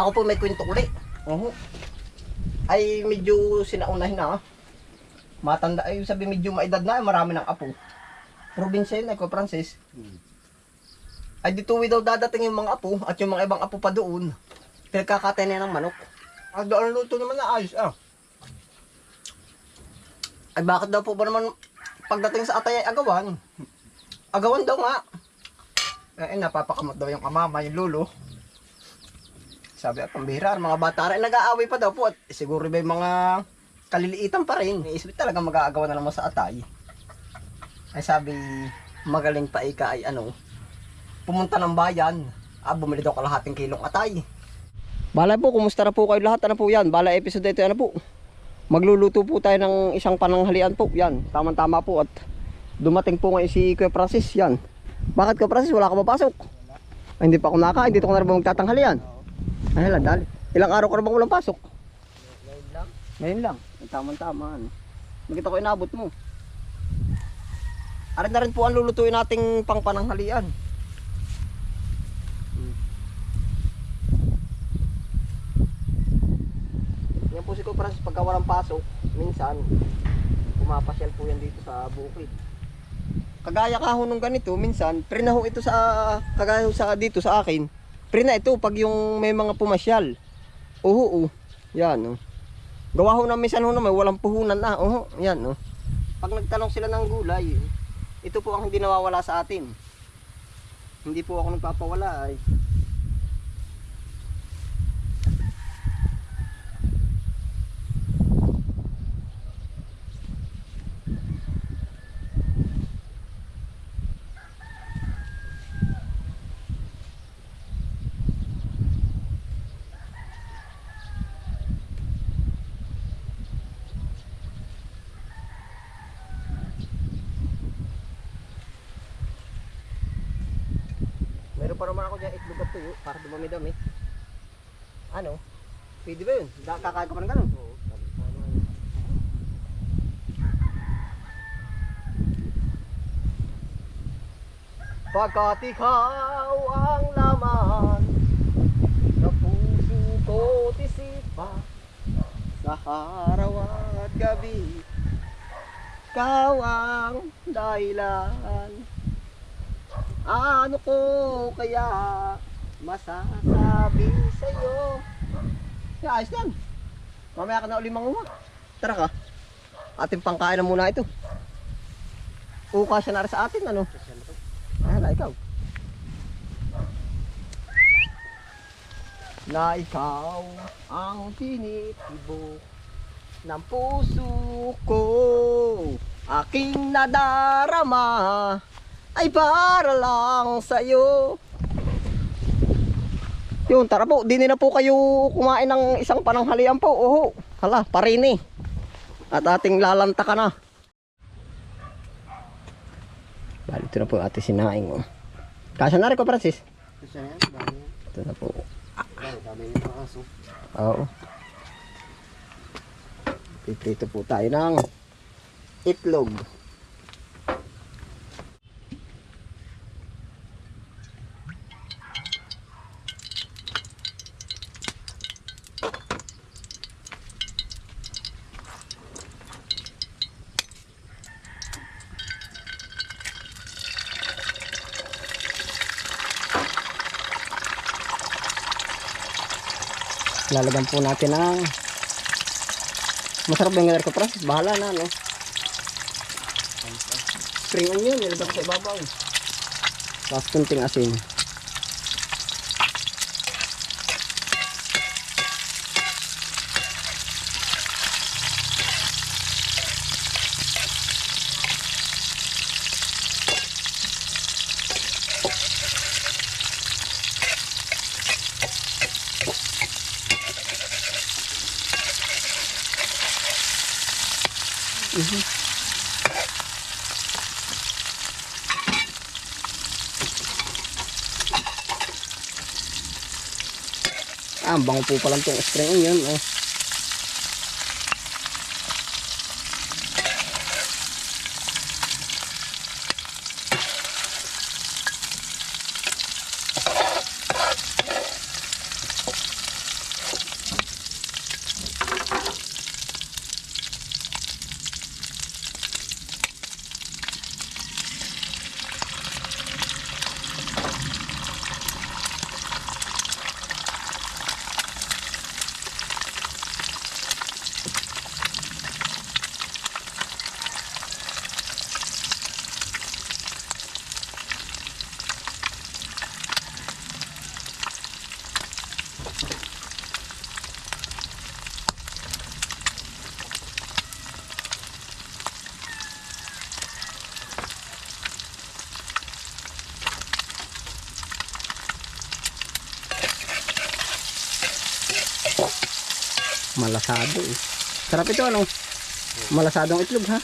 Ako po may kwento uli. Oo. Ay medyo sinaunahin na. ah. Matanda ay sabi medyo maedad na, marami ng apo. Probinsya yun, ay ko Francis. Ay dito daw dadating yung mga apo at yung mga ibang apo pa doon. Pinagkakatay na ng manok. Ah, doon luto naman na ayos ah. Ay bakit daw po ba naman pagdating sa atay ay agawan? Agawan daw nga. Eh, napapakamot daw yung kamama, yung lulo. Sabi at pambihira, mga bata rin nag-aaway pa daw po at siguro yung mga kaliliitan pa rin. Iisip talaga mag-aagawa na naman sa atay. Ay sabi, magaling pa ika ay ano, pumunta ng bayan. Ah, bumili daw kalahating kilong atay. Bala po, kumusta na po kayo lahat? Ano po yan? Bala episode ito, ano po? Magluluto po tayo ng isang pananghalian po. Yan, tama-tama po. At dumating po ngayon si Kuya Francis. Yan. Bakit Kuya Francis? Wala ka papasok? Ay, hindi pa ako nakain. Dito ko na rin magtatanghalian? Ay, hala, dali. Ilang araw ka na bang walang pasok? Ngayon lang. Ngayon lang. Tama-tama. Ano. Bakit ako inabot mo? Arin na rin po ang lulutuin nating pang pananghalian. Hmm. Yan po si Kuya Francis pagka walang pasok, minsan pumapasyal po yan dito sa bukid. Kagaya ka ho nung ganito, minsan, prina ho ito sa, kagaya sa dito sa akin, prina ito pag yung may mga pumasyal. Oho, oh. Yan, oh. Gawa ho na minsan ho na may walang puhunan na. Oho, yan, oh. Pag nagtanong sila ng gulay, ito po ang hindi nawawala sa atin. Hindi po ako nagpapawala ay. Meron pa naman ako dyan itlog at tuyo para dumami-dami. Ano? Pwede ba yun? Kakain ka pa ng ganun? Oo. Pagkat ikaw ang laman sa puso ko tisipa sa araw at gabi ikaw ang dahilan ano ko kaya masasabi sa'yo? Ya, ayos yan. Mamaya ka na uli manguha. Tara ka. Ating pangkain na muna ito. Uka siya na sa atin, ano? Ah, na ikaw. Na ikaw ang tinitibok ng puso ko. Aking nadarama ay para lang sa'yo. Yun, tara po, di na po kayo kumain ng isang pananghalian po. Oho, hala, parini. At ating lalanta ka na. Bali, ito na po ate sinaing. Oh. Kasya na rin ko, Francis. Kasi yan, dami yan. Ito na po. Dami, dami yung mga aso. Oo. Piprito po tayo ng itlog. Lalagyan po natin ng Masarap yung ganito Francis? Bahala na, no? Spring onion, nilagyan ko sa ibabaw. Tapos kunting asin. Ang bango po pala itong spring onion, oh. Malasado eh. Sarap ito ano? Malasadong itlog ha?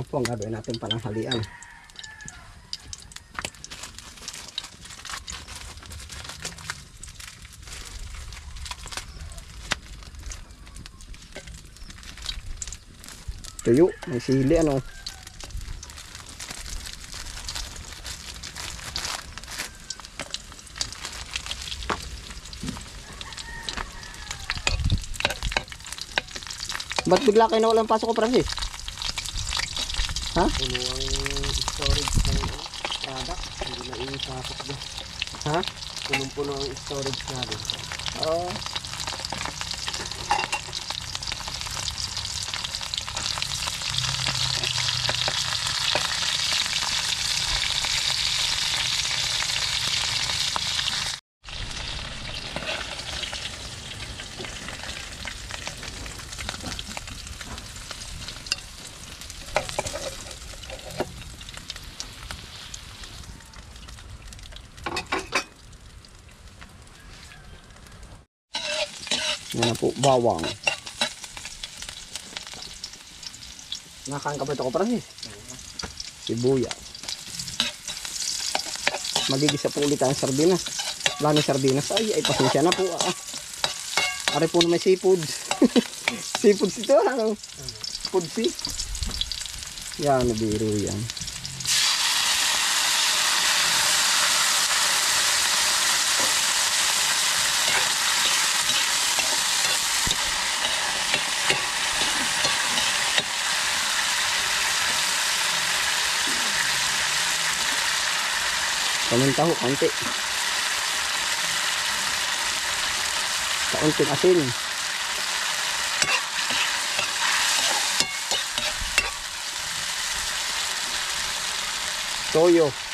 Yan po ang gagawin natin pananghalian. Tuyo, may sili ano. Ba't bigla kayo nawalan pasok ko, Francis? Puno ang storage ng product. Hindi na iipasok dyan. Ha? Punong-puno ang storage natin. Oo. Yan na po, bawang. Nakain ka ba ito ko, Francis? Sibuyas. Magigisa po ulit ang sardinas. Wala na sardinas. Ay, ay, pasensya na po. Ah. Ari po na may seafood. seafood ito, ano? Food sea. Yan, nabiro yan. Paminta ho, konti. Kaunting asin. Toyo.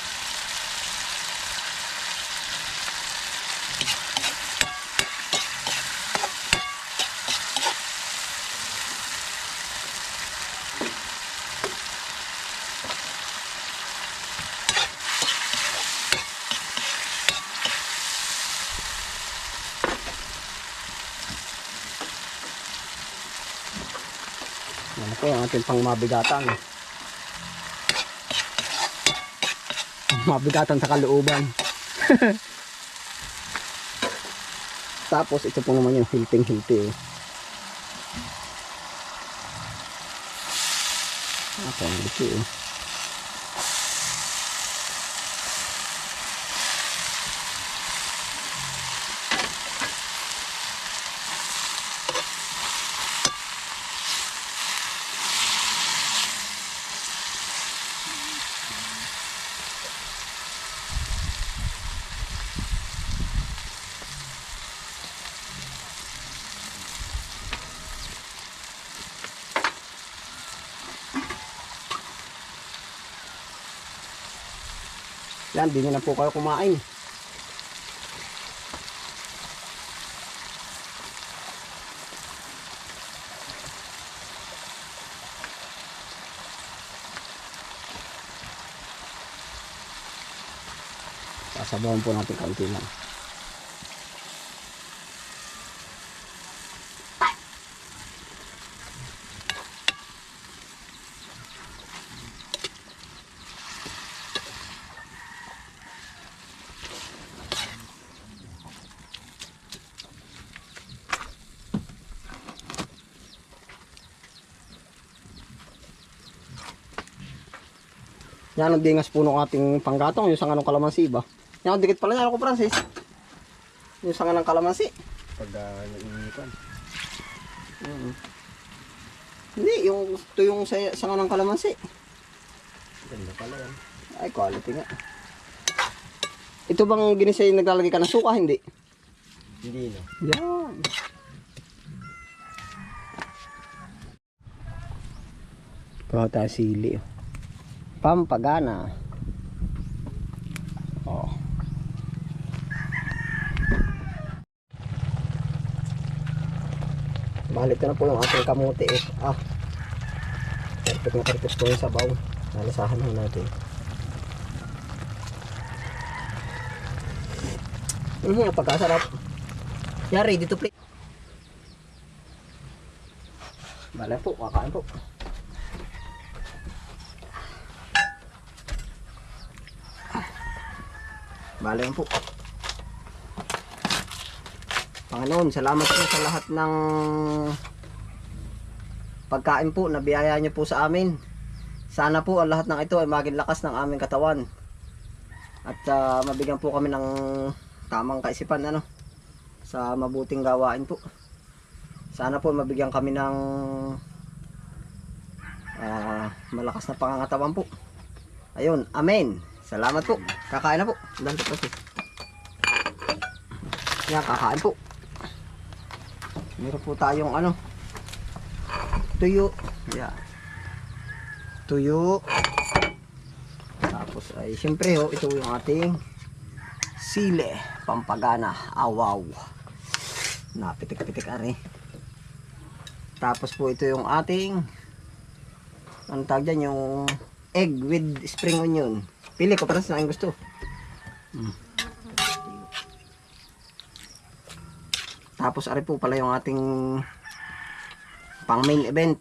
Ating pang mabigatan. Mabigatan sa kalooban. Tapos ito po naman yung hilting-hilti. Ako ang liki eh. Yan, di nyo na po kayo kumain. Sasabawan po natin kaunti lang. Yan ang dingas po ng ating panggatong, yung sa anong kalamansi ba? Yan, dikit pala yan ako, Francis. Yung sanga ng kalamansi. Pag uh, naiinipan. Mm. Hindi, yung ito yung sa, sanga ng kalamansi. Ganda pala yan. Ay, quality nga. Ito bang ginisay naglalagay ka ng suka? Hindi. Hindi no. Yan. Tayo sili. oh. Pampagana. Oh. Balik na po yung ating kamuti eh. Ah. Perfect na perfect po yung sabaw. Nalasahan lang natin. Mhm, pagkasarap. Yeah, ready to play. Bale po, kakain po. Bale po. Panginoon, salamat po sa lahat ng pagkain po na biyaya niyo po sa amin. Sana po ang lahat ng ito ay maging lakas ng aming katawan. At ah, mabigyan po kami ng tamang kaisipan ano sa mabuting gawain po. Sana po mabigyan kami ng ah, malakas na pangangatawan po. Ayun, amen. Salamat po. Kakain na po. Dante po po. Yan, kakain po. Meron po tayong ano. Tuyo. Yan. Tuyo. Tapos ay siyempre ho, ito yung ating sile, pampagana, awaw. Napitik-pitik ari. Tapos po ito yung ating ang tawag dyan, yung egg with spring onion. Pili ko para sa aking gusto. Mm. Tapos ari po pala yung ating pang main event.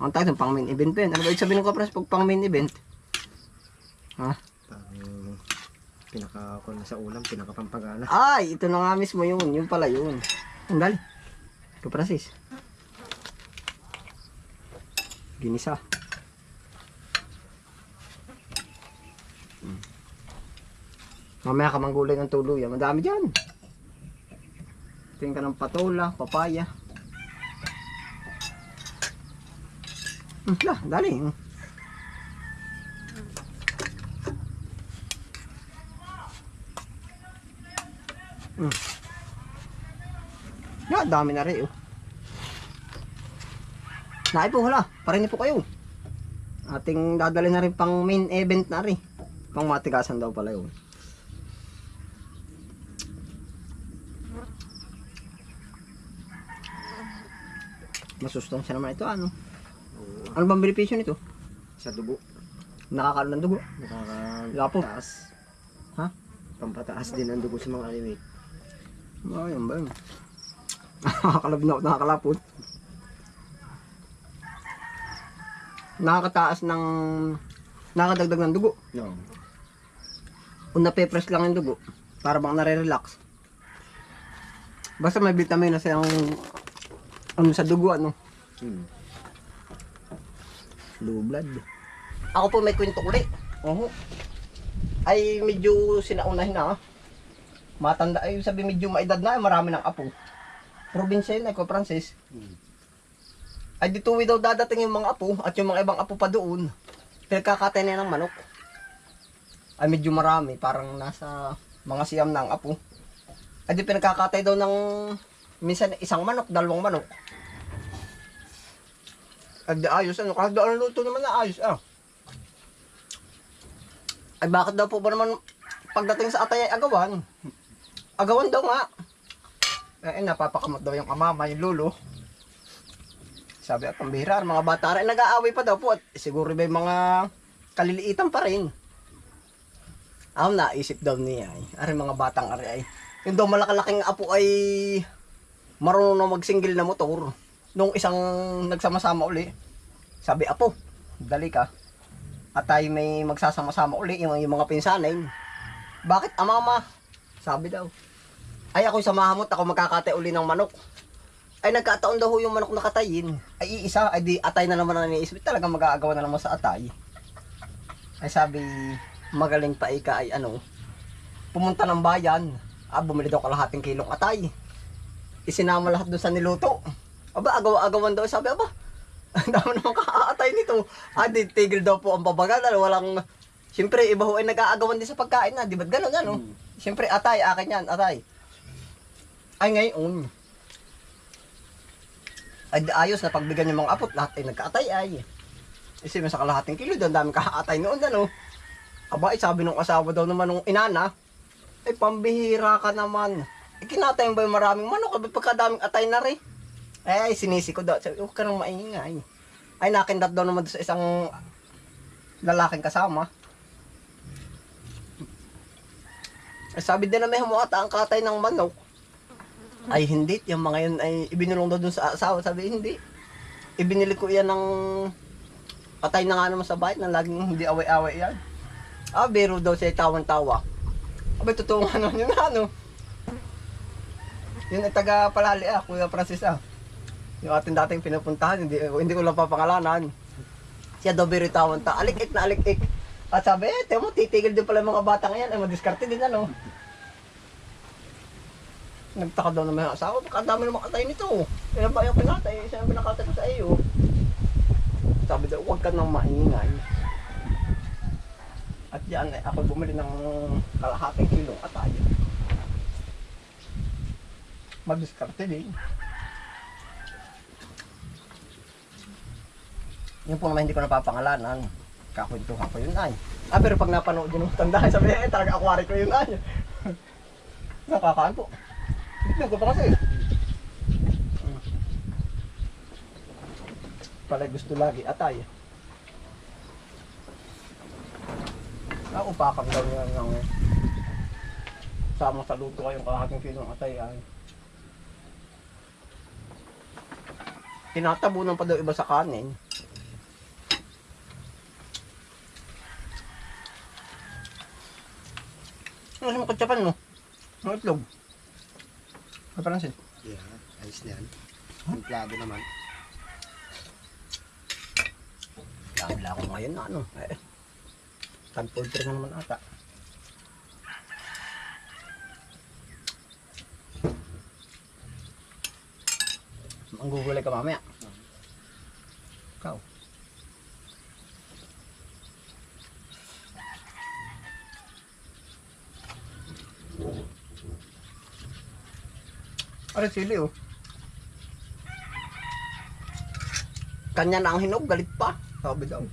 Ang tawag pang main event pa yun. Ano ba sabihin ko para pag pang main event? Ha? Parang pinaka ko na sa ulam, pinaka pampagana. Ay, ito na nga mismo yun. Yun pala yun. Ang dali. Ito, Francis. Ginisa. Mamaya ka manggulay ng tuluyan. Madami dyan. Tingin ka ng patola, papaya. Hmm, lah, dali. Hmm. Ya, dami na rin oh. Naay po hala, parinig po kayo. Ating dadali na rin pang main event na rin. Pang matigasan daw pala yun. Masustansya naman ito ano. Oo. Ano bang benepisyo nito? Sa dugo. Nakakaroon ng dugo. Lapo. Nakakapataas. Ha? Pampataas din ang dugo sa mga animate. Ayun ba yun? Nakakalabnaw, nakakalapot. Nakakataas ng... Nakakadagdag ng dugo. No. Kung nape-press lang yung dugo, para bang nare-relax. Basta may vitamin na siyang ano sa dugo, ano? Hmm. Blue blood. Ako po may kwento uli. Oho. Ay medyo sinaunahin na. ah. Matanda ay sabi medyo maedad na, marami ng apo. Probinsya yun, ako Francis. Hmm. Ay dito daw dadating yung mga apo at yung mga ibang apo pa doon. Pinagkakatay na ng manok. Ay medyo marami, parang nasa mga siyam na ang apo. Ay di pinagkakatay daw ng minsan isang manok, dalawang manok. Di ayos, ano, kahit doon luto naman na ayos, ah. Ay bakit daw po ba naman pagdating sa atay ay agawan? Agawan daw nga. Eh, eh, napapakamot daw yung kamama, yung lulo. Sabi at pambihira, mga bata rin nag-aaway pa daw po at siguro yung mga kaliliitan pa rin. Ang naisip daw niya ay, ari mga batang ari ay, yung daw malakalaking apo ay marunong na magsinggil na motor. Nung isang nagsama-sama uli, sabi apo, dali ka. At tayo may magsasama-sama uli, yung, yung mga pinsanin. Bakit amama? Sabi daw. Ay ako'y samahan mo ako magkakatay uli ng manok ay nagkataon daw yung manok na katayin. Ay iisa, ay di atay na naman ang iniisip. Talaga mag-aagawa na naman sa atay. Ay sabi, magaling pa ika ay ano, pumunta ng bayan. Ah, bumili daw kalahating kilong atay. Isinama lahat doon sa niluto. Aba, agaw-agawan daw. Sabi, aba, ang dami naman kakaatay nito. Ah, di, tigil daw po ang babagal. Walang, siyempre, iba ho ay nag-aagawan din sa pagkain na. Di ba't ganun, ano? Hmm. Siyempre, atay, akin yan, atay. Ay, ngayon. Ay, ayos na pagbigyan yung mga apot, lahat ay nagkaatay ay. Kasi sa kalahating kilo, doon dami kakaatay noon, ano. Aba, ay, sabi nung asawa daw naman nung inana, ay, pambihira ka naman. Kinatay mo ba yung maraming manok? Ba't pagkadaming atay na rin? Ay, sinisi ko daw. Sabi, huwag ka nang maingay. Ay, nakindat daw naman sa isang lalaking kasama. Ay, sabi din na may humuata ang katay ng manok. Ay, hindi. Yung mga yun ay ibinulong daw dun sa asawa. Sabi, hindi. Ibinili ko yan ng patay na nga naman sa bahay na laging hindi away-away yan. Ah, biro daw siya tawan-tawa. Abay, totoo nga naman yun, ano. Yun taga Palali ah, Kuya Francis ah. Yung ating dating pinupuntahan, hindi, hindi ko lang papangalanan. Siya daw biro tawan ta. Alik-ik na alik-ik. At sabi, eh, tiyan mo, titigil din pala yung mga bata ngayon. Ay, madiskarte din ano. Nagtaka daw naman yung asawa, baka ang dami naman katay nito. Kaya ba yung pinatay, siya yung pinakatay ko sa iyo. Sabi daw, huwag ka nang maingay. At yan, eh, ako bumili ng kalahating kilong atay. Magdiskarte din. Yun po naman hindi ko napapangalanan. Kakwentuhan ko yun ay. Ah, pero pag napanood yun ng tanda, sabi eh, talaga akwari ko yun ay. Nakakaan po. Tignan ko pa kasi. Pala gusto lagi atay. Ah, upakang daw niya ng sama sa luto kayong kakaking kilong atay ay. Tinatabunan pa daw iba sa kanin. Ano sa katsapan mo? Ang itlog. Kapalansin. Yeah, ayos na yan. Templado naman. Dami ako ngayon na ano. Eh, tag poultry na naman ata. Manggugulay ka mamaya. Ikaw. Ano sili oh. Kanya na ang hinog, galit pa. Sabi daw.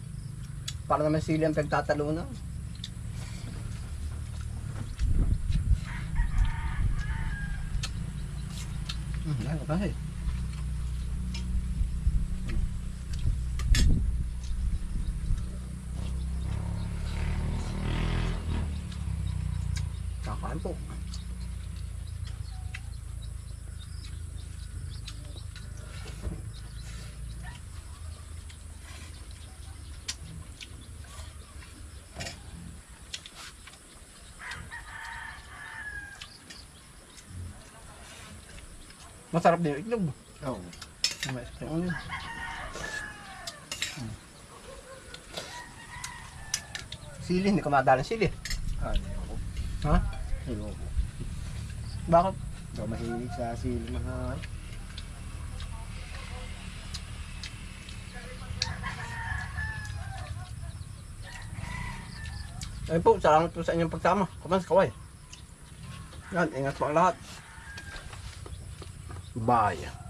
Para naman sili ang pagtatalunan. Hmm, ano kasi? Po. Masarap din itlog. Oo. May ano yun. Hmm. Sili, hindi ko madala sili. Ah? Ayoko. Bakit? Ikaw mahilig sa sili mga... Ayun po, salamat po sa inyong pagsama. Kamans, kaway. Yan, ingat po ang lahat. Bye.